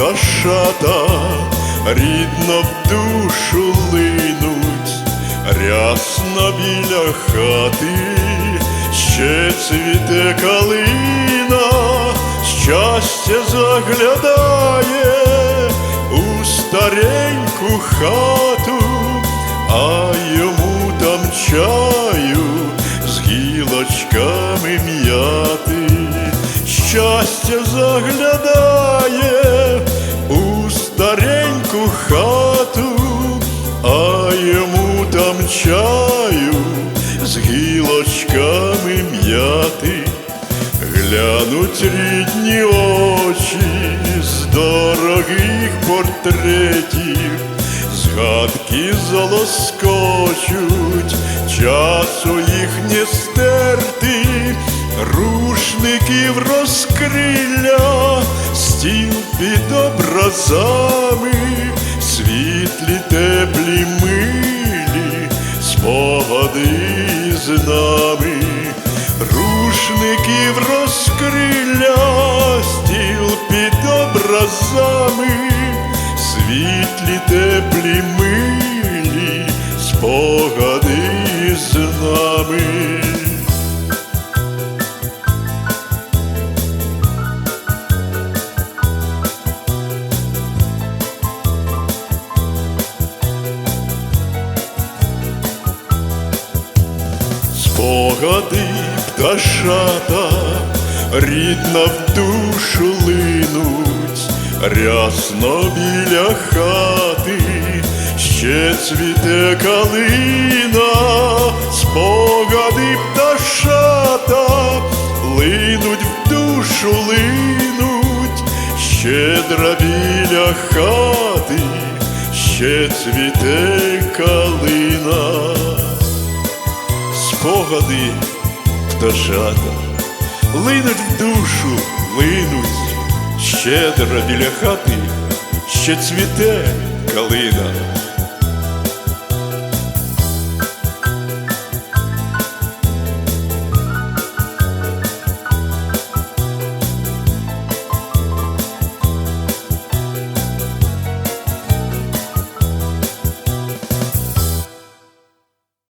пташата, рідно в душу линуть, рясно біля хати, ще цвіте калина, щастя заглядає у стареньку хату, а йому там чаю з гілочками м'яти, щастя заглядає стареньку хату, а йому там чаю з гілочками м'яти. Глянуть рідні очі з дорогих портретів, згадки залоскочуть, часу їх не стерти, рушників розкрилля, стіл під образами, світлі теплі милі, спогади з нами рушників розкрилля, стіл під образами, світлі теплі милі, спогади з нами. Спогади пташата, рідна в душу линуть, рясно біля хати, ще цвіте калина, спогади пташата, линуть в душу линуть, щедра біля хати, ще цвіте калина спогади пташата, линуть в душу, линуть, щедро біля хати, ще цвіте калина.